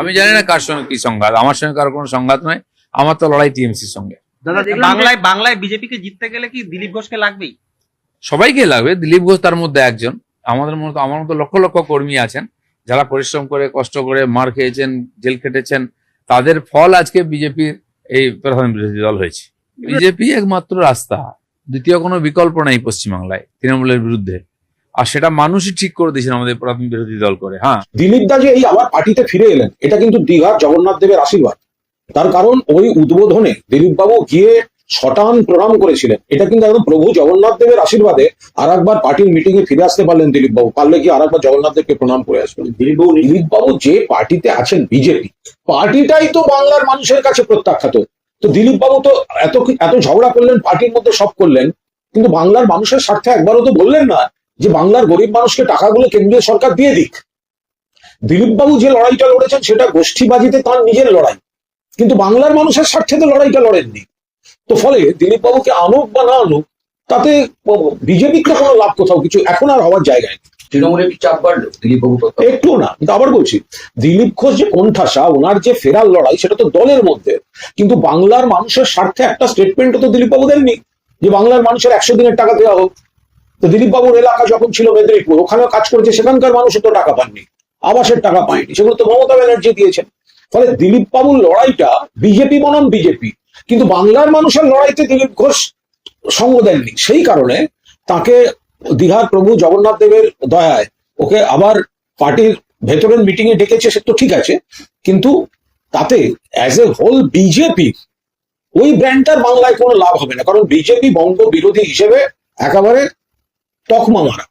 আমি জানি না কার সঙ্গে কি সংঘাত আমার সঙ্গে কারও কোনো সংঘাত নয় আমার তো লড়াই টিএমসির সঙ্গে। বাংলায় বাংলায় বিজেপিকে জিততে গেলে কি দিলীপ ঘোষকে লাগবেই? সবাইকে লাগবে দিলীপ ঘোষ তার মধ্যে একজন। আমাদের মতো আমার মতো লক্ষ লক্ষ কর্মী আছেন যারা পরিশ্রম করে কষ্ট করে মার খেয়েছেন জেল কেটেছেন তাদের ফল আজকে বিজেপির এই প্রধান বিরোধী দল হয়েছে। বিজেপি একমাত্র রাস্তা দ্বিতীয় কোনো বিকল্প নেই পশ্চিমবাংলায় তৃণমূলের বিরুদ্ধে। আর সেটা মানুষই ঠিক করে দিয়েছেন আমাদের প্রধান বিরোধী দল করে হ্যাঁ। দিলীপ দা যে এই আবার পার্টিতে ফিরে এলেন এটা কিন্তু দীঘার জগন্নাথ দেবের আশীর্বাদ। তার কারণ ওই উদ্বোধনে দিলীপ বাবু গিয়ে শটান প্রণাম করেছিলেন। এটা কিন্তু একদম প্রভু জগন্নাথ দেবের আশীর্বাদে আর একবার পার্টির মিটিং এ ফিরে আসতে পারলেন দিলীপ বাবু পারলে কি আর একবার জগন্নাথ দেবকে প্রণাম করে আসবেন। দিলীপ বাবু দিলীপ বাবু যে পার্টিতে আছেন বিজেপি পার্টিটাই তো বাংলার মানুষের কাছে প্রত্যাখ্যাত। তো দিলীপ বাবু তো এত এত ঝগড়া করলেন পার্টির মধ্যে সব করলেন। কিন্তু বাংলার মানুষের স্বার্থে একবারও তো বললেন না যে বাংলার গরিব মানুষকে টাকাগুলো কেন্দ্রীয় সরকার দিয়ে দিক। দিলীপবাবু যে লড়াইটা লড়েছেন সেটা গোষ্ঠীবাজিতে তার নিজের লড়াই। কিন্তু বাংলার মানুষের স্বার্থে তো লড়াইটা লড়েননি। তো ফলে দিলীপবাবুকে আনুক বা না আনুক তাতে বিজেপির তো কোনো লাভ কোথাও কিছু এখন আর হওয়ার জায়গায় নেই। তৃণমূলে কি চাপ বাড়লো দিলীপ বাবু একটু না কিন্তু আবার বলছি দিলীপ ঘোষ যে কোণঠাসা ওনার যে ফেরার লড়াই সেটা তো দলের মধ্যে। কিন্তু বাংলার মানুষের স্বার্থে একটা স্টেটমেন্টও তো দিলীপ বাবু দেননি যে বাংলার মানুষের একশো দিনের টাকা দেওয়া হোক। তো দিলীপ বাবুর এলাকা যখন ছিল মেদিনীপুর, ওখানেও কাজ করেছে, সেখানকার মানুষও তো টাকা পাননি, আবাসের টাকা পায়নি, সেগুলো তো মমতা ব্যানার্জি দিয়েছেন। ফলে দিলীপ বাবুর লড়াইটা বিজেপি বনাম বিজেপি, কিন্তু বাংলার মানুষের লড়াইতে দিলীপ ঘোষ সঙ্গ দেননি। সেই কারণে তাকে দীঘার প্রভু জগন্নাথ দেবের দয়ায় ওকে আবার পার্টির ভেতরের মিটিং এ ডেকেছে, সে তো ঠিক আছে, কিন্তু তাতে অ্যাজ এ হোল বিজেপি, ওই ব্র্যান্ডটার বাংলায় কোনো লাভ হবে না, কারণ বিজেপি বঙ্গ বিরোধী হিসেবে একেবারে তকমা মারা